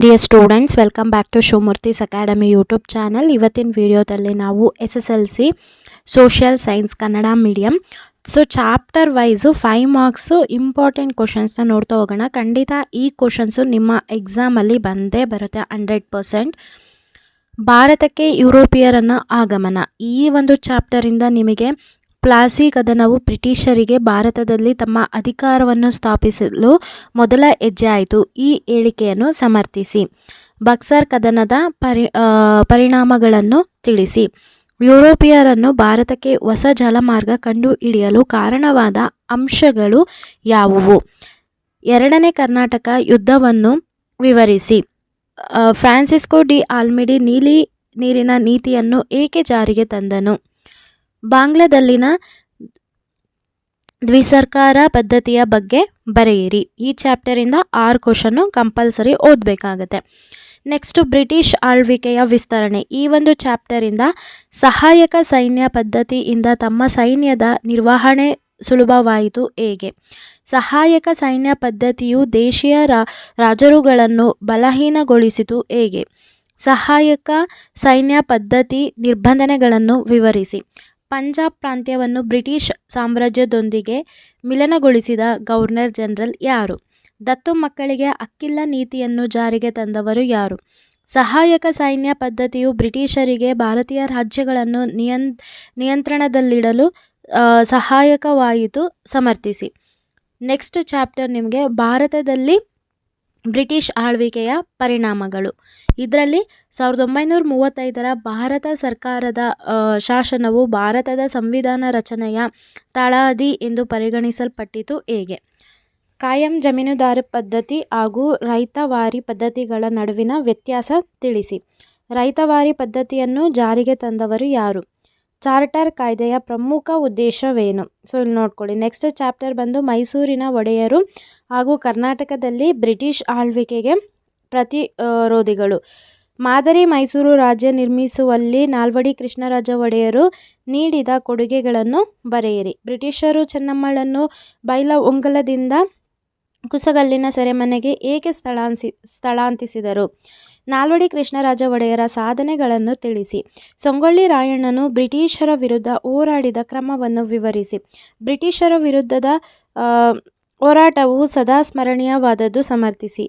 Dear students welcome back to Shivamurthy's academy YouTube channel ಇವತ್ತಿನ ವಿಡಿಯೋದಲ್ಲಿ ನಾವು S S L C social science Kannada medium so chapter wise five marks important ಕ್ವಶನ್ಸ್ನ ನೋಡ್ತಾ ಹೋಗೋಣ. ಖಂಡಿತ ಈ questions ನಿಮ್ಮ ಎಕ್ಸಾಮಲ್ಲಿ ಬಂದೇ ಬರುತ್ತೆ ಹಂಡ್ರೆಡ್ ಪರ್ಸೆಂಟ್ ಭಾರತಕ್ಕೆ ಯುರೋಪಿಯರನ್ನು ಆಗಮನ. ಈ ಒಂದು ಚಾಪ್ಟರಿಂದ ನಿಮಗೆ ಪ್ಲಾಸಿ ಕದನವು ಬ್ರಿಟಿಷರಿಗೆ ಭಾರತದಲ್ಲಿ ತಮ್ಮ ಅಧಿಕಾರವನ್ನು ಸ್ಥಾಪಿಸಲು ಮೊದಲ ಹೆಜ್ಜೆ ಆಯಿತು. ಈ ಹೇಳಿಕೆಯನ್ನು ಸಮರ್ಥಿಸಿ. ಬಕ್ಸರ್ ಕದನದ ಪರಿ ಪರಿಣಾಮಗಳನ್ನು ತಿಳಿಸಿ. ಯುರೋಪಿಯರನ್ನು ಭಾರತಕ್ಕೆ ಹೊಸ ಜಲಮಾರ್ಗ ಕಂಡುಹಿಡಿಯಲು ಕಾರಣವಾದ ಅಂಶಗಳು ಯಾವುವು? ಎರಡನೇ ಕರ್ನಾಟಕ ಯುದ್ಧವನ್ನು ವಿವರಿಸಿ. ಫ್ರಾನ್ಸಿಸ್ಕೋ ಡಿ ಆಲ್ಮಿಡಿ ನೀಲಿ ನೀರಿನ ನೀತಿಯನ್ನು ಏಕೆ ಜಾರಿಗೆ ತಂದನು? ಬಾಂಗ್ಲಾದಲ್ಲಿನ ದ್ವಿಸರ್ಕಾರ ಪದ್ಧತಿಯ ಬಗ್ಗೆ ಬರೆಯಿರಿ. ಈ ಚಾಪ್ಟರಿಂದ ಆರು ಕ್ವಶನ್ನು ಕಂಪಲ್ಸರಿ ಓದಬೇಕಾಗತ್ತೆ. ನೆಕ್ಸ್ಟು ಬ್ರಿಟಿಷ್ ಆಳ್ವಿಕೆಯ ವಿಸ್ತರಣೆ. ಈ ಒಂದು ಚಾಪ್ಟರಿಂದ ಸಹಾಯಕ ಸೈನ್ಯ ಪದ್ಧತಿಯಿಂದ ತಮ್ಮ ಸೈನ್ಯದ ನಿರ್ವಹಣೆ ಸುಲಭವಾಯಿತು ಹೇಗೆ? ಸಹಾಯಕ ಸೈನ್ಯ ಪದ್ಧತಿಯು ದೇಶೀಯ ರಾಜರುಗಳನ್ನು ಬಲಹೀನಗೊಳಿಸಿತು ಹೇಗೆ? ಸಹಾಯಕ ಸೈನ್ಯ ಪದ್ಧತಿ ನಿರ್ಬಂಧನೆಗಳನ್ನು ವಿವರಿಸಿ. ಪಂಜಾಬ್ ಪ್ರಾಂತ್ಯವನ್ನು ಬ್ರಿಟಿಷ್ ಸಾಮ್ರಾಜ್ಯದೊಂದಿಗೆ ಮಿಲನಗೊಳಿಸಿದ ಗವರ್ನರ್ ಜನರಲ್ ಯಾರು? ದತ್ತು ಮಕ್ಕಳಿಗೆ ಅಕ್ಕಿಲ್ಲ ನೀತಿಯನ್ನು ಜಾರಿಗೆ ತಂದವರು ಯಾರು? ಸಹಾಯಕ ಸೈನ್ಯ ಪದ್ಧತಿಯು ಬ್ರಿಟಿಷರಿಗೆ ಭಾರತೀಯ ರಾಜ್ಯಗಳನ್ನು ನಿಯಂ, ನಿಯಂತ್ರಣದಲ್ಲಿಡಲು ಸಹಾಯಕವಾಯಿತು ಸಮರ್ಥಿಸಿ. ನೆಕ್ಸ್ಟ್ ಚಾಪ್ಟರ್ ನಿಮಗೆ ಭಾರತದಲ್ಲಿ ಬ್ರಿಟಿಷ್ ಆಳ್ವಿಕೆಯ ಪರಿಣಾಮಗಳು. ಇದರಲ್ಲಿ ಸಾವಿರದ ಒಂಬೈನೂರ ಮೂವತ್ತೈದರ ಭಾರತ ಸರ್ಕಾರದ ಶಾಸನವು ಭಾರತದ ಸಂವಿಧಾನ ರಚನೆಯ ತಳಹದಿ ಎಂದು ಪರಿಗಣಿಸಲ್ಪಟ್ಟಿತು ಹೇಗೆ? ಕಾಯಂ ಜಮೀನುದಾರ ಪದ್ಧತಿ ಹಾಗೂ ರೈತವಾರಿ ಪದ್ಧತಿಗಳ ನಡುವಿನ ವ್ಯತ್ಯಾಸ ತಿಳಿಸಿ. ರೈತವಾರಿ ಪದ್ಧತಿಯನ್ನು ಜಾರಿಗೆ ತಂದವರು ಯಾರು? ಚಾರ್ಟರ್ ಕಾಯ್ದೆಯ ಪ್ರಮುಖ ಉದ್ದೇಶವೇನು? ಸೊ, ಇಲ್ಲಿ ನೋಡ್ಕೊಳ್ಳಿ. ನೆಕ್ಸ್ಟ್ ಚಾಪ್ಟರ್ ಬಂದು ಮೈಸೂರಿನ ಒಡೆಯರು ಹಾಗೂ ಕರ್ನಾಟಕದಲ್ಲಿ ಬ್ರಿಟಿಷ್ ಆಳ್ವಿಕೆಗೆ ಪ್ರತಿರೋಧಿಗಳು. ಮಾದರಿ ಮೈಸೂರು ರಾಜ್ಯ ನಿರ್ಮಿಸುವಲ್ಲಿ ನಾಲ್ವಡಿ ಕೃಷ್ಣರಾಜ ಒಡೆಯರು ನೀಡಿದ ಕೊಡುಗೆಗಳನ್ನು ಬರೆಯಿರಿ. ಬ್ರಿಟಿಷರು ಚೆನ್ನಮ್ಮಳನ್ನು ಬೈಲ ಒಂಗಲದಿಂದ ಕುಸಗಲ್ಲಿನ ಸೆರೆಮನೆಗೆ ಏಕೆ ಸ್ಥಳಾಂಸಿ ಸ್ಥಳಾಂತಿಸಿದರು ನಾಲ್ವಡಿ ಕೃಷ್ಣರಾಜ ಒಡೆಯರ ಸಾಧನೆಗಳನ್ನು ತಿಳಿಸಿ. ಸೊಂಗೊಳ್ಳಿ ರಾಯಣ್ಣನು ಬ್ರಿಟಿಷರ ವಿರುದ್ಧ ಹೋರಾಡಿದ ಕ್ರಮವನ್ನು ವಿವರಿಸಿ. ಬ್ರಿಟಿಷರ ವಿರುದ್ಧದ ಹೋರಾಟವು ಸದಾ ಸ್ಮರಣೀಯವಾದದ್ದು ಸಮರ್ಥಿಸಿ.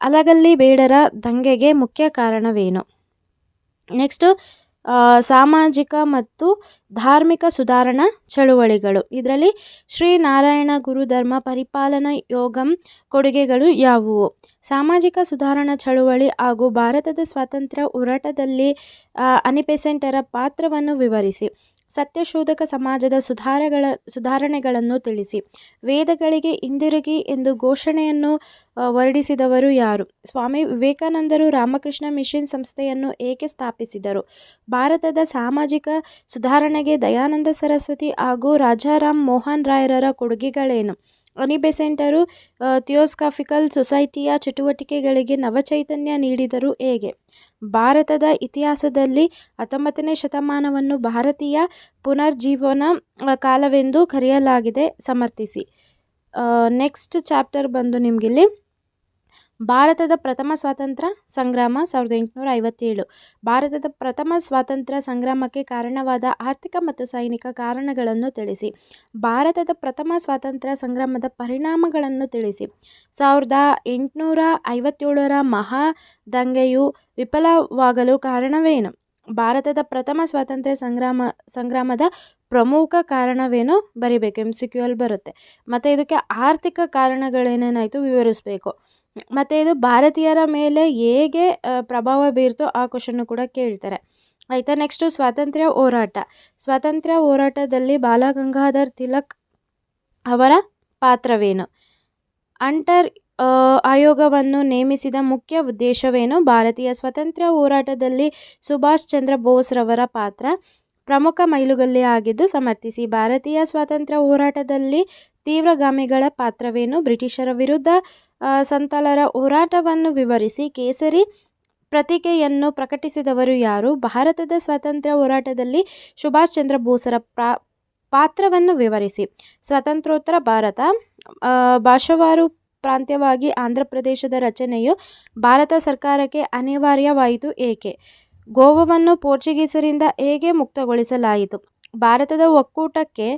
ಅಲಗಲ್ಲಿ ಬೇಡರ ದಂಗೆಗೆ ಮುಖ್ಯ ಕಾರಣವೇನು? ನೆಕ್ಸ್ಟು ಸಾಮಾಜಿಕ ಮತ್ತು ಧಾರ್ಮಿಕ ಸುಧಾರಣಾ ಚಳುವಳಿಗಳು. ಇದರಲ್ಲಿ ಶ್ರೀ ಶ್ರೀನಾರಾಯಣ ಗುರುಧರ್ಮ ಪರಿಪಾಲನಾ ಯೋಗಂ ಕೊಡುಗೆಗಳು ಯಾವುವು? ಸಾಮಾಜಿಕ ಸುಧಾರಣಾ ಚಳುವಳಿ ಹಾಗೂ ಭಾರತದ ಸ್ವಾತಂತ್ರ್ಯ ಹೋರಾಟದಲ್ಲಿ ಅನಿಪೆಸೆಂಟರ ಪಾತ್ರವನ್ನು ವಿವರಿಸಿ. ಸತ್ಯಶೋಧಕ ಸಮಾಜದ ಸುಧಾರಗಳ, ಸುಧಾರಣೆಗಳನ್ನು ತಿಳಿಸಿ. ವೇದಗಳಿಗೆ ಹಿಂದಿರುಗಿ ಎಂದು ಘೋಷಣೆಯನ್ನು ಹೊರಡಿಸಿದವರು ಯಾರು? ಸ್ವಾಮಿ ವಿವೇಕಾನಂದರು ರಾಮಕೃಷ್ಣ ಮಿಷನ್ ಸಂಸ್ಥೆಯನ್ನು ಏಕೆ ಸ್ಥಾಪಿಸಿದರು? ಭಾರತದ ಸಾಮಾಜಿಕ ಸುಧಾರಣೆಗೆ ದಯಾನಂದ ಸರಸ್ವತಿ ಹಾಗೂ ರಾಜಾರಾಮ್ ಮೋಹನ್ ರಾಯರರ ಕೊಡುಗೆಗಳೇನು? ಅನಿಬೆಸೆಂಟರು ಥಿಯೋಸ್ಕಾಫಿಕಲ್ ಸೊಸೈಟಿಯ ಚಟುವಟಿಕೆಗಳಿಗೆ ನವಚೈತನ್ಯ ನೀಡಿದರು ಹೇಗೆ? ಭಾರತದ ಇತಿಹಾಸದಲ್ಲಿ ಹತ್ತೊಂಬತ್ತನೇ ಶತಮಾನವನ್ನು ಭಾರತೀಯ ಪುನರ್ಜೀವನ ಕಾಲವೆಂದು ಕರೆಯಲಾಗಿದೆ ಸಮರ್ಥಿಸಿ. ನೆಕ್ಸ್ಟ್ ಚಾಪ್ಟರ್ ಬಂದು ನಿಮಗಿಲ್ಲಿ. ಭಾರತದ ಪ್ರಥಮ ಸ್ವಾತಂತ್ರ್ಯ ಸಂಗ್ರಾಮ ಸಾವಿರದ ಎಂಟುನೂರ ಐವತ್ತೇಳು ಭಾರತದ ಪ್ರಥಮ ಸ್ವಾತಂತ್ರ್ಯ ಸಂಗ್ರಾಮಕ್ಕೆ ಕಾರಣವಾದ ಆರ್ಥಿಕ ಮತ್ತು ಸೈನಿಕ ಕಾರಣಗಳನ್ನು ತಿಳಿಸಿ. ಭಾರತದ ಪ್ರಥಮ ಸ್ವಾತಂತ್ರ್ಯ ಸಂಗ್ರಾಮದ ಪರಿಣಾಮಗಳನ್ನು ತಿಳಿಸಿ. ಸಾವಿರದ ಎಂಟುನೂರ ಐವತ್ತೇಳರ ಮಹಾ ದಂಗೆಯು ವಿಫಲವಾಗಲು ಕಾರಣವೇನು? ಭಾರತದ ಪ್ರಥಮ ಸ್ವಾತಂತ್ರ್ಯ ಸಂಗ್ರಾಮ, ಸಂಗ್ರಾಮದ ಪ್ರಮುಖ ಕಾರಣವೇನು ಬರಿಬೇಕು? ಎಂ ಸಿ ಕ್ಯೂ ಅಲ್ಲಿ ಬರುತ್ತೆ. ಮತ್ತು ಇದಕ್ಕೆ ಆರ್ಥಿಕ ಕಾರಣಗಳೇನೇನಾಯಿತು? ವಿವರಿಸಬೇಕು. ಮತ್ತು ಇದು ಭಾರತೀಯರ ಮೇಲೆ ಹೇಗೆ ಪ್ರಭಾವ ಬೀರ್ತೋ ಆ ಕ್ವಶನ್ನು ಕೂಡ ಕೇಳ್ತಾರೆ. ಆಯಿತಾ ನೆಕ್ಸ್ಟು ಸ್ವಾತಂತ್ರ್ಯ ಹೋರಾಟ. ಸ್ವಾತಂತ್ರ್ಯ ಹೋರಾಟದಲ್ಲಿ ಬಾಲಗಂಗಾಧರ್ ತಿಲಕ್ ಅವರ ಪಾತ್ರವೇನು? ಅಂಟರ್ ಆಯೋಗವನ್ನು ನೇಮಿಸಿದ ಮುಖ್ಯ ಉದ್ದೇಶವೇನು? ಭಾರತೀಯ ಸ್ವಾತಂತ್ರ್ಯ ಹೋರಾಟದಲ್ಲಿ ಸುಭಾಷ್ ಚಂದ್ರ ಬೋಸ್ರವರ ಪಾತ್ರ. ಪ್ರಮುಖ ಮೈಲುಗಲ್ಲಿ ಆಗಿದ್ದು ಸಮರ್ಥಿಸಿ ಭಾರತೀಯ ಸ್ವಾತಂತ್ರ್ಯ ಹೋರಾಟದಲ್ಲಿ ತೀವ್ರಗಾಮಿಗಳ ಪಾತ್ರವೇನು? ಬ್ರಿಟಿಷರ ವಿರುದ್ಧ ಸಂತಾಲರ ಹೋರಾಟವನ್ನು ವಿವರಿಸಿ ಕೇಸರಿ ಪ್ರತಿಕೆಯನ್ನು ಪ್ರಕಟಿಸಿದವರು ಯಾರು? ಭಾರತದ ಸ್ವಾತಂತ್ರ್ಯ ಹೋರಾಟದಲ್ಲಿ ಸುಭಾಷ್ ಚಂದ್ರ ಬೋಸರ ಪಾತ್ರವನ್ನು ವಿವರಿಸಿ. ಸ್ವಾತಂತ್ರ್ಯೋತ್ತರ ಭಾರತ ಭಾಷಾವಾರು ಪ್ರಾಂತ್ಯವಾಗಿ ಆಂಧ್ರಪ್ರದೇಶದ ರಚನೆಯು ಭಾರತ ಸರ್ಕಾರಕ್ಕೆ ಅನಿವಾರ್ಯವಾಯಿತು ಏಕೆ? ಗೋವಾವನ್ನು ಪೋರ್ಚುಗೀಸರಿಂದ ಹೇಗೆ ಮುಕ್ತಗೊಳಿಸಲಾಯಿತು? ಭಾರತದ ಒಕ್ಕೂಟಕ್ಕೆ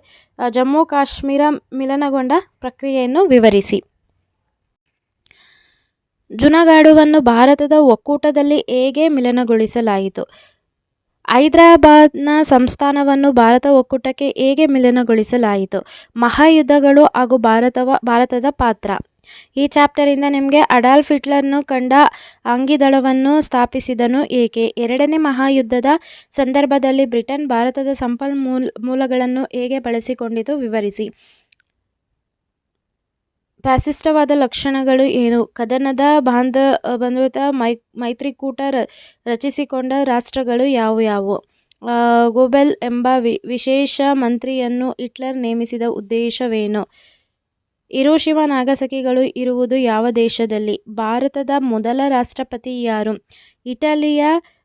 ಜಮ್ಮು ಕಾಶ್ಮೀರ ಮಿಲನಗೊಂಡ ಪ್ರಕ್ರಿಯೆಯನ್ನು ವಿವರಿಸಿ. ಜುನಗಾಡುವನ್ನು ಭಾರತದ ಒಕ್ಕೂಟದಲ್ಲಿ ಹೇಗೆ ಮಿಲನಗೊಳಿಸಲಾಯಿತು ಹೈದರಾಬಾದ್ನ ಸಂಸ್ಥಾನವನ್ನು ಭಾರತ ಒಕ್ಕೂಟಕ್ಕೆ ಹೇಗೆ ಮಿಲನಗೊಳಿಸಲಾಯಿತು ಮಹಾಯುದ್ಧಗಳು ಹಾಗೂ ಭಾರತವ, ಭಾರತದ ಪಾತ್ರ. ಈ ಚಾಪ್ಟರಿಂದ ನಿಮಗೆ ಅಡಾಲ್ಫ್ ಹಿಟ್ಲರ್ನು ಕಂಡ ಅಂಗಿದಳವನ್ನು ಸ್ಥಾಪಿಸಿದನು ಏಕೆ? ಎರಡನೇ ಮಹಾಯುದ್ಧದ ಸಂದರ್ಭದಲ್ಲಿ ಬ್ರಿಟನ್ ಭಾರತದ ಸಂಪನ್ಮೂಲಗಳನ್ನು ಹೇಗೆ ಬಳಸಿಕೊಂಡಿತು ವಿವರಿಸಿ. ಫ್ಯಾಸಿಸಟ್ವಾದದ ಲಕ್ಷಣಗಳು ಏನು? ಕದನದ ಬಾಂಧ, ಬಂಧಿತ ಮೈ, ಮೈತ್ರಿಕೂಟ ರಚಿಸಿಕೊಂಡ ರಾಷ್ಟ್ರಗಳು ಯಾವುವು? ಗೋಬೆಲ್ ಎಂಬ ವಿಶೇಷ ಮಂತ್ರಿಯನ್ನು ಹಿಟ್ಲರ್ ನೇಮಿಸಿದ ಉದ್ದೇಶವೇನು? ಹಿರೋಷಿಮಾ ನಾಗಸಕಿಗಳು ಇರುವುದು ಯಾವ ದೇಶದಲ್ಲಿ? ಭಾರತದ ಮೊದಲ ರಾಷ್ಟ್ರಪತಿ ಯಾರು? ಇಟಲಿಯ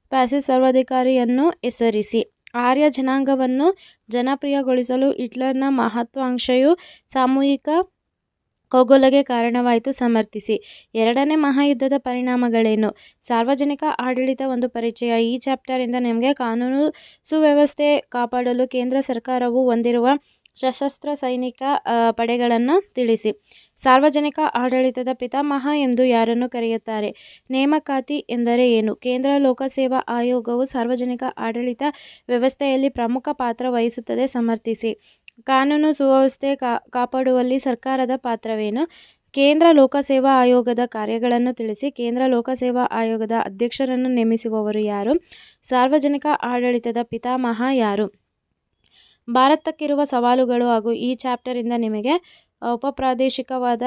ಪ್ಯಾಸಿಸ್ ಸರ್ವಾಧಿಕಾರಿಯನ್ನು ಹೆಸರಿಸಿ. ಆರ್ಯ ಜನಾಂಗವನ್ನು ಜನಪ್ರಿಯಗೊಳಿಸಲು ಹಿಟ್ಲರ್ನ ಮಹತ್ವಾಂಕ್ಷೆಯು ಸಾಮೂಹಿಕ ಕಗ್ಗೊಲೆಗೆ ಕಾರಣವಾಯಿತು ಸಮರ್ಥಿಸಿ. ಎರಡನೇ ಮಹಾಯುದ್ಧದ ಪರಿಣಾಮಗಳೇನು? ಸಾರ್ವಜನಿಕ ಆಡಳಿತ ಒಂದು ಪರಿಚಯ. ಈ ಚಾಪ್ಟರಿಂದ ನಿಮಗೆ ಕಾನೂನು ಸುವ್ಯವಸ್ಥೆ ಕಾಪಾಡಲು ಕೇಂದ್ರ ಸರ್ಕಾರವು ಹೊಂದಿರುವ ಸಶಸ್ತ್ರ ಸೈನಿಕ ಪಡೆಗಳನ್ನು ತಿಳಿಸಿ. ಸಾರ್ವಜನಿಕ ಆಡಳಿತದ ಪಿತಾಮಹ ಎಂದು ಯಾರನ್ನು ಕರೆಯುತ್ತಾರೆ? ನೇಮಕಾತಿ ಎಂದರೆ ಏನು? ಕೇಂದ್ರ ಲೋಕಸೇವಾ ಆಯೋಗವು ಸಾರ್ವಜನಿಕ ಆಡಳಿತ ವ್ಯವಸ್ಥೆಯಲ್ಲಿ ಪ್ರಮುಖ ಪಾತ್ರ ವಹಿಸುತ್ತದೆ, ಸಮರ್ಥಿಸಿ. ಕಾನೂನು ಸುವ್ಯವಸ್ಥೆ ಕಾಪಾಡುವಲ್ಲಿ ಸರ್ಕಾರದ ಪಾತ್ರವೇನು? ಕೇಂದ್ರ ಲೋಕಸೇವಾ ಆಯೋಗದ ಕಾರ್ಯಗಳನ್ನು ತಿಳಿಸಿ. ಕೇಂದ್ರ ಲೋಕಸೇವಾ ಆಯೋಗದ ಅಧ್ಯಕ್ಷರನ್ನು ನೇಮಿಸುವವರು ಯಾರು? ಸಾರ್ವಜನಿಕ ಆಡಳಿತದ ಪಿತಾಮಹ ಯಾರು? ಭಾರತಕ್ಕಿರುವ ಸವಾಲುಗಳು ಹಾಗೂ ಈ ಚಾಪ್ಟರಿಂದ ನಿಮಗೆ ಉಪಪ್ರಾದೇಶಿಕವಾದ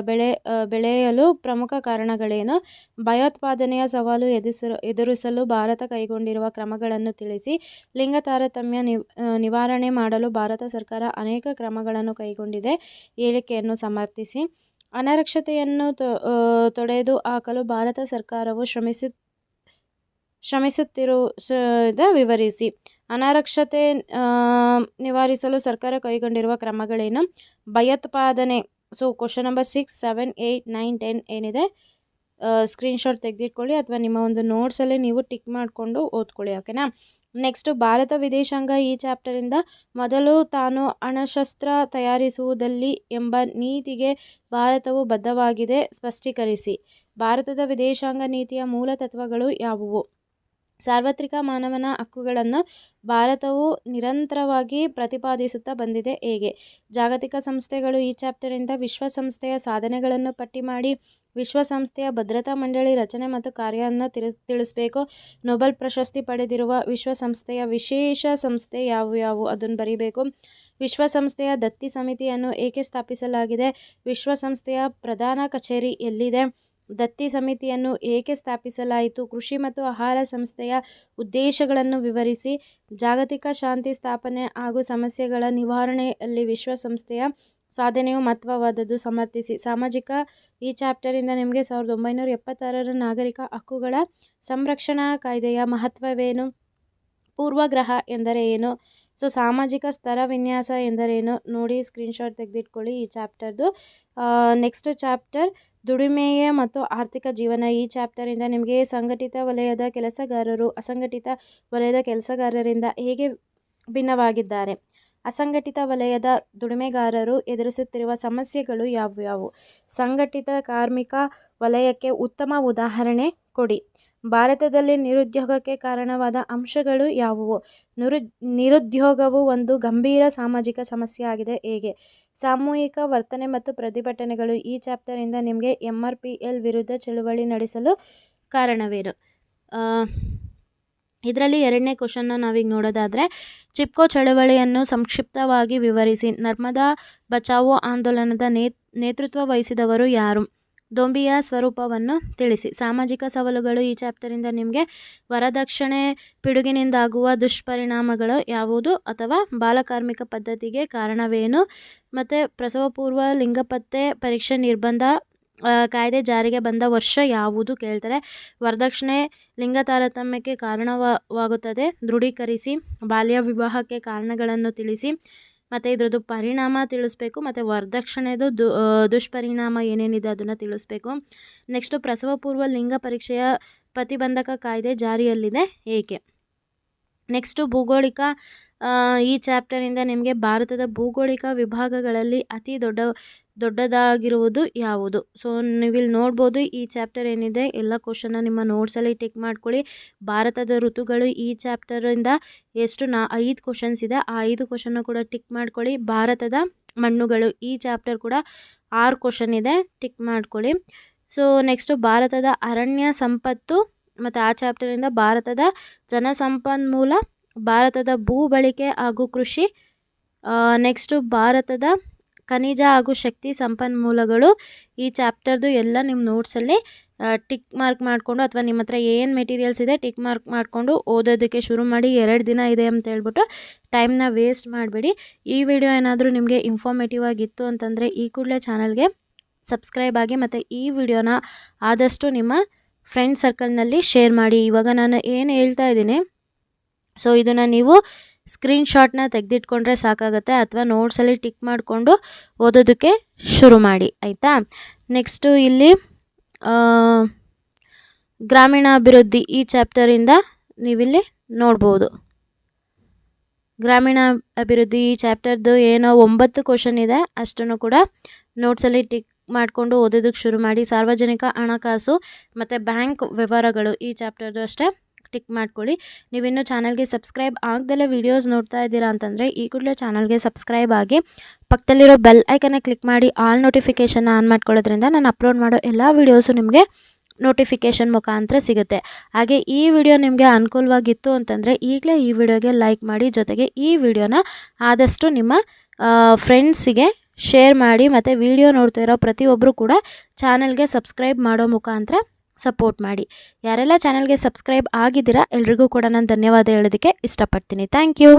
ಬೆಳೆ ಬೆಳೆಯಲು ಪ್ರಮುಖ ಕಾರಣಗಳೇನು? ಭಯೋತ್ಪಾದನೆಯ ಸವಾಲು ಎದುರಿಸಲು ಭಾರತ ಕೈಗೊಂಡಿರುವ ಕ್ರಮಗಳನ್ನು ತಿಳಿಸಿ. ಲಿಂಗ ತಾರತಮ್ಯ ನಿವಾರಣೆ ಮಾಡಲು ಭಾರತ ಸರ್ಕಾರ ಅನೇಕ ಕ್ರಮಗಳನ್ನು ಕೈಗೊಂಡಿದೆ ಹೇಳಿಕೆಯನ್ನು ಸಮರ್ಥಿಸಿ. ಅನರಕ್ಷತೆಯನ್ನು ತೊಡೆದು ಹಾಕಲು ಭಾರತ ಸರ್ಕಾರವು ಶ್ರಮಿಸು, ಶ್ರಮಿಸುತ್ತಿರುವುದ ವಿವರಿಸಿ. ಅನಕ್ಷರತೆ ನಿವಾರಿಸಲು ಸರ್ಕಾರ ಕೈಗೊಂಡಿರುವ ಕ್ರಮಗಳೇನು? ಭಯೋತ್ಪಾದನೆ so question number six seven eight nine ten ಏನಿದೆ ಸ್ಕ್ರೀನ್ಶಾಟ್ ತೆಗೆದಿಟ್ಕೊಳ್ಳಿ ಅಥವಾ ನಿಮ್ಮ ಒಂದು ನೋಟ್ಸಲ್ಲಿ ನೀವು ಟಿಕ್ ಮಾಡಿಕೊಂಡು ಓದ್ಕೊಳ್ಳಿ ಓಕೆನಾ. ನೆಕ್ಸ್ಟ್ ಭಾರತ ವಿದೇಶಾಂಗ ಈ ಚಾಪ್ಟರಿಂದ ಮೊದಲು ತಾನು ಅಣಶಸ್ತ್ರ ತಯಾರಿಸುವುದಲ್ಲಿ ಎಂಬ ನೀತಿಗೆ ಭಾರತವು ಬದ್ಧವಾಗಿದೆ ಸ್ಪಷ್ಟೀಕರಿಸಿ. ಭಾರತದ ವಿದೇಶಾಂಗ ನೀತಿಯ ಮೂಲ ತತ್ವಗಳು ಯಾವುವು? ಸಾರ್ವತ್ರಿಕ ಮಾನವನ ಹಕ್ಕುಗಳನ್ನು ಭಾರತವು ನಿರಂತರವಾಗಿ ಪ್ರತಿಪಾದಿಸುತ್ತಾ ಬಂದಿದೆ ಹೇಗೆ? ಜಾಗತಿಕ ಸಂಸ್ಥೆಗಳು ಈ ಚಾಪ್ಟರಿಂದ ವಿಶ್ವಸಂಸ್ಥೆಯ ಸಾಧನೆಗಳನ್ನು ಪಟ್ಟಿ ಮಾಡಿ. ವಿಶ್ವಸಂಸ್ಥೆಯ ಭದ್ರತಾ ಮಂಡಳಿ ರಚನೆ ಮತ್ತು ಕಾರ್ಯವನ್ನು ತಿಳಿಸಬೇಕು. ನೊಬೆಲ್ ಪ್ರಶಸ್ತಿ ಪಡೆದಿರುವ ವಿಶ್ವಸಂಸ್ಥೆಯ ವಿಶೇಷ ಸಂಸ್ಥೆ ಯಾವ್ಯಾವು ಅದನ್ನು ಬರೀಬೇಕು. ವಿಶ್ವಸಂಸ್ಥೆಯ ದತ್ತಿ ಸಮಿತಿಯನ್ನು ಏಕೆ ಸ್ಥಾಪಿಸಲಾಗಿದೆ? ವಿಶ್ವಸಂಸ್ಥೆಯ ಪ್ರಧಾನ ಕಚೇರಿ ಎಲ್ಲಿದೆ? ದತ್ತಿ ಸಮಿತಿಯನ್ನು ಏಕೆ ಸ್ಥಾಪಿಸಲಾಯಿತು? ಕೃಷಿ ಮತ್ತು ಆಹಾರ ಸಂಸ್ಥೆಯ ಉದ್ದೇಶಗಳನ್ನು ವಿವರಿಸಿ. ಜಾಗತಿಕ ಶಾಂತಿ ಸ್ಥಾಪನೆ ಹಾಗೂ ಸಮಸ್ಯೆಗಳ ನಿವಾರಣೆಯಲ್ಲಿ ವಿಶ್ವಸಂಸ್ಥೆಯ ಸಾಧನೆಯು ಮಹತ್ವವಾದದ್ದು ಸಮರ್ಥಿಸಿ. ಸಾಮಾಜಿಕ ಈ ಚಾಪ್ಟರಿಂದ ನಿಮಗೆ ಸಾವಿರದ ಒಂಬೈನೂರ ಎಪ್ಪತ್ತಾರರ ನಾಗರಿಕ ಹಕ್ಕುಗಳ ಸಂರಕ್ಷಣಾ ಕಾಯ್ದೆಯ ಮಹತ್ವವೇನು? ಪೂರ್ವಗ್ರಹ ಎಂದರೆ ಏನು? ಸೊ, ಸಾಮಾಜಿಕ ಸ್ತರ ವಿನ್ಯಾಸ ಎಂದರೇನು? ನೋಡಿ, ಸ್ಕ್ರೀನ್ಶಾಟ್ ತೆಗೆದಿಟ್ಕೊಳ್ಳಿ ಈ ಚಾಪ್ಟರ್ದು. ನೆಕ್ಸ್ಟ್ ಚಾಪ್ಟರ್ ದುಡಿಮೆ ಮತ್ತು ಆರ್ಥಿಕ ಜೀವನ ಈ ಚಾಪ್ಟರಿಂದ ನಿಮಗೆ ಸಂಘಟಿತ ವಲಯದ ಕೆಲಸಗಾರರು, ಅಸಂಘಟಿತ ವಲಯದ ಕೆಲಸಗಾರರಿಂದ ಹೇಗೆ ಭಿನ್ನವಾಗಿದ್ದಾರೆ? ಅಸಂಘಟಿತ ವಲಯದ ದುಡಿಮೆಗಾರರು ಎದುರಿಸುತ್ತಿರುವ ಸಮಸ್ಯೆಗಳು ಯಾವ್ಯಾವು ಸಂಘಟಿತ ಕಾರ್ಮಿಕ ವಲಯಕ್ಕೆ ಉತ್ತಮ ಉದಾಹರಣೆ ಕೊಡಿ. ಭಾರತದಲ್ಲಿ ನಿರುದ್ಯೋಗಕ್ಕೆ ಕಾರಣವಾದ ಅಂಶಗಳು ಯಾವುವು? ನಿರುದ್ಯೋಗವು ಒಂದು ಗಂಭೀರ ಸಾಮಾಜಿಕ ಸಮಸ್ಯೆ ಆಗಿದೆ ಹೇಗೆ? ಸಾಮೂಹಿಕ ವರ್ತನೆ ಮತ್ತು ಪ್ರತಿಭಟನೆಗಳು ಈ ಚಾಪ್ಟರಿಂದ ನಿಮಗೆ ಎಂ ಆರ್ ಪಿ ಎಲ್ ವಿರುದ್ಧ ಚಳುವಳಿ ನಡೆಸಲು ಕಾರಣವೇನು? ಇದರಲ್ಲಿ ಎರಡನೇ ಕ್ವಶನ್ನ ನಾವೀಗ ನೋಡೋದಾದರೆ, ಚಿಪ್ಕೋ ಚಳವಳಿಯನ್ನು ಸಂಕ್ಷಿಪ್ತವಾಗಿ ವಿವರಿಸಿ. ನರ್ಮದಾ ಬಚಾವೋ ಆಂದೋಲನದ ನೇತೃತ್ವ ವಹಿಸಿದವರು ಯಾರು? ದೋಂಬಿಯ ಸ್ವರೂಪವನ್ನು ತಿಳಿಸಿ. ಸಾಮಾಜಿಕ ಸವಾಲುಗಳು ಈ ಚಾಪ್ಟರಿಂದ ನಿಮಗೆ ವರದಕ್ಷಿಣೆ ಪಿಡುಗಿನಿಂದಾಗುವ ದುಷ್ಪರಿಣಾಮಗಳು ಯಾವುದು ಅಥವಾ ಬಾಲಕಾರ್ಮಿಕ ಪದ್ಧತಿಗೆ ಕಾರಣವೇನು? ಮತ್ತು ಪ್ರಸವಪೂರ್ವ ಲಿಂಗಪತ್ತೆ ಪರೀಕ್ಷೆ ನಿರ್ಬಂಧ ಕಾಯ್ದೆ ಜಾರಿಗೆ ಬಂದ ವರ್ಷ ಯಾವುದು ಕೇಳ್ತಾರೆ. ವರದಕ್ಷಿಣೆ ಲಿಂಗ ತಾರತಮ್ಯಕ್ಕೆ ಕಾರಣವಾಗುತ್ತದೆ ದೃಢೀಕರಿಸಿ. ಬಾಲ್ಯ ವಿವಾಹಕ್ಕೆ ಕಾರಣಗಳನ್ನು ತಿಳಿಸಿ. ಮತ್ತು ಇದ್ರದ್ದು ಪರಿಣಾಮ ತಿಳಿಸ್ಬೇಕು, ಮತ್ತು ವರದಕ್ಷಿಣೆದು ದು ದುಷ್ಪರಿಣಾಮ ಏನೇನಿದೆ ಅದನ್ನು ತಿಳಿಸ್ಬೇಕು. ನೆಕ್ಸ್ಟು ಪ್ರಸವ ಪೂರ್ವ ಲಿಂಗ ಪರೀಕ್ಷೆಯ ಪ್ರತಿಬಂಧಕ ಕಾಯ್ದೆ ಜಾರಿಯಲ್ಲಿದೆ, ಏಕೆ? ನೆಕ್ಸ್ಟು ಭೂಗೋಳಿಕ ಈ ಚಾಪ್ಟರಿಂದ ನಿಮಗೆ ಭಾರತದ ಭೂಗೋಳಿಕ ವಿಭಾಗಗಳಲ್ಲಿ ಅತಿ ದೊಡ್ಡ ದೊಡ್ಡದಾಗಿರುವುದು ಯಾವುದು? ಸೊ ನೀವಿಲ್ಲಿ ನೋಡ್ಬೋದು ಈ ಚಾಪ್ಟರ್ ಏನಿದೆ. ಎಲ್ಲ ಕ್ವಶನ್ನ ನಿಮ್ಮ ನೋಟ್ಸಲ್ಲಿ ಟಿಕ್ ಮಾಡ್ಕೊಳ್ಳಿ. ಭಾರತದ ಋತುಗಳು ಈ ಚಾಪ್ಟರಿಂದ ಎಷ್ಟು ನಾ, ಐದು ಕ್ವಶನ್ಸ್ ಇದೆ. ಆ ಐದು ಕ್ವಶನ್ನ ಕೂಡ ಟಿಕ್ ಮಾಡ್ಕೊಳ್ಳಿ. ಭಾರತದ ಮಣ್ಣುಗಳು ಈ ಚಾಪ್ಟರ್ ಕೂಡ ಆರು ಕ್ವಶನ್ ಇದೆ. ಟಿಕ್ ಮಾಡ್ಕೊಳ್ಳಿ. ಸೊ ನೆಕ್ಸ್ಟು ಭಾರತದ ಅರಣ್ಯ ಸಂಪತ್ತು ಮತ್ತು ಆ ಚಾಪ್ಟರಿಂದ ಭಾರತದ ಜನಸಂಪನ್ಮೂಲ ಭಾರತದ ಭೂ ಬಳಕೆ ಹಾಗೂ ಕೃಷಿ. ನೆಕ್ಸ್ಟು ಭಾರತದ ಖನಿಜ ಹಾಗೂ ಶಕ್ತಿ ಸಂಪನ್ಮೂಲಗಳು ಈ ಚಾಪ್ಟರ್ದು ಎಲ್ಲ ನಿಮ್ಮ ನೋಟ್ಸಲ್ಲಿ ಟಿಕ್ ಮಾರ್ಕ್ ಮಾಡಿಕೊಂಡು ಅಥವಾ ನಿಮ್ಮ ಹತ್ರ ಏನು ಮೆಟೀರಿಯಲ್ಸ್ ಇದೆ ಟಿಕ್ ಮಾರ್ಕ್ ಮಾಡಿಕೊಂಡು ಓದೋದಕ್ಕೆ ಶುರು ಮಾಡಿ ಎರಡು ದಿನ ಇದೆ ಅಂತ ಹೇಳ್ಬಿಟ್ಟು ಟೈಮ್ನ ವೇಸ್ಟ್ ಮಾಡಬೇಡಿ. ಈ ವಿಡಿಯೋ ಏನಾದರೂ ನಿಮಗೆ ಇನ್ಫಾರ್ಮೇಟಿವ್ ಆಗಿತ್ತು ಅಂತಂದರೆ ಈ ಕೂಡಲೇ ಚಾನಲ್ಗೆ ಸಬ್ಸ್ಕ್ರೈಬ್ ಆಗಿ ಮತ್ತು ಈ ವಿಡಿಯೋನ ಆದಷ್ಟು ನಿಮ್ಮ ಫ್ರೆಂಡ್ ಸರ್ಕಲ್ನಲ್ಲಿ ಶೇರ್ ಮಾಡಿ. ಇವಾಗ ನಾನು ಏನು ಹೇಳ್ತಾ ಇದ್ದೀನಿ ಸೊ ಇದನ್ನು ನೀವು ಸ್ಕ್ರೀನ್ಶಾಟ್ನ ತೆಗೆದಿಟ್ಕೊಂಡ್ರೆ ಸಾಕಾಗುತ್ತೆ ಅಥವಾ ನೋಟ್ಸಲ್ಲಿ ಟಿಕ್ ಮಾಡಿಕೊಂಡು ಓದೋದಕ್ಕೆ ಶುರು ಮಾಡಿ, ಆಯಿತಾ? ನೆಕ್ಸ್ಟು ಇಲ್ಲಿ ಗ್ರಾಮೀಣಾಭಿವೃದ್ಧಿ ಈ ಚಾಪ್ಟರಿಂದ ನೀವಿಲ್ಲಿ ನೋಡ್ಬೋದು. ಗ್ರಾಮೀಣ ಅಭಿವೃದ್ಧಿ ಈ ಚಾಪ್ಟರ್ದು ಏನೋ ಒಂಬತ್ತು ಕ್ವಶನ್ ಇದೆ, ಅಷ್ಟನ್ನು ಕೂಡ ನೋಟ್ಸಲ್ಲಿ ಟಿಕ್ ಮಾಡಿಕೊಂಡು ಓದೋದಕ್ಕೆ ಶುರು ಮಾಡಿ. ಸಾರ್ವಜನಿಕ ಹಣಕಾಸು ಮತ್ತು ಬ್ಯಾಂಕ್ ವ್ಯವಹಾರಗಳು ಈ ಚಾಪ್ಟರ್ದು ಅಷ್ಟೇ. ಟಿಕ್ ಮಾಡ್ಕೊಳ್ಳಿ. ನೀವಿನ್ನೂ ಚಾನಲ್ಗೆ ಸಬ್ಸ್ಕ್ರೈಬ್ ಆಗದಲ್ಲೇ ವೀಡಿಯೋಸ್ ನೋಡ್ತಾ ಇದ್ದೀರಾ ಅಂತಂದರೆ ಈ ಕೂಡಲೇ ಚಾನಲ್ಗೆ ಸಬ್ಸ್ಕ್ರೈಬ್ ಆಗಿ ಪಕ್ಕದಲ್ಲಿರೋ ಬೆಲ್ ಐಕನ್ನ ಕ್ಲಿಕ್ ಮಾಡಿ ಆಲ್ ನೋಟಿಫಿಕೇಷನ್ ಆನ್ ಮಾಡ್ಕೊಳ್ಳೋದ್ರಿಂದ ನಾನು ಅಪ್ಲೋಡ್ ಮಾಡೋ ಎಲ್ಲ ವೀಡಿಯೋಸು ನಿಮಗೆ ನೋಟಿಫಿಕೇಷನ್ ಮುಖಾಂತರ ಸಿಗುತ್ತೆ. ಹಾಗೆ ಈ ವಿಡಿಯೋ ನಿಮಗೆ ಅನುಕೂಲವಾಗಿತ್ತು ಅಂತಂದರೆ ಈಗಲೇ ಈ ವಿಡಿಯೋಗೆ ಲೈಕ್ ಮಾಡಿ ಜೊತೆಗೆ ಈ ವಿಡಿಯೋನ ಆದಷ್ಟು ನಿಮ್ಮ ಫ್ರೆಂಡ್ಸಿಗೆ ಶೇರ್ ಮಾಡಿ ಮತ್ತು ವಿಡಿಯೋ ನೋಡ್ತಾ ಇರೋ ಪ್ರತಿಯೊಬ್ಬರು ಕೂಡ ಚಾನಲ್ಗೆ ಸಬ್ಸ್ಕ್ರೈಬ್ ಮಾಡೋ ಮುಖಾಂತರ ಸಪೋರ್ಟ್ ಮಾಡಿ. ಯಾರೆಲ್ಲ ಚಾನಲ್ಗೆ ಸಬ್ಸ್ಕ್ರೈಬ್ ಆಗಿದ್ದೀರಾ ಎಲ್ರಿಗೂ ಕೂಡ ನಾನು ಧನ್ಯವಾದ ಹೇಳೋದಕ್ಕೆ ಇಷ್ಟಪಡ್ತೀನಿ. Thank you.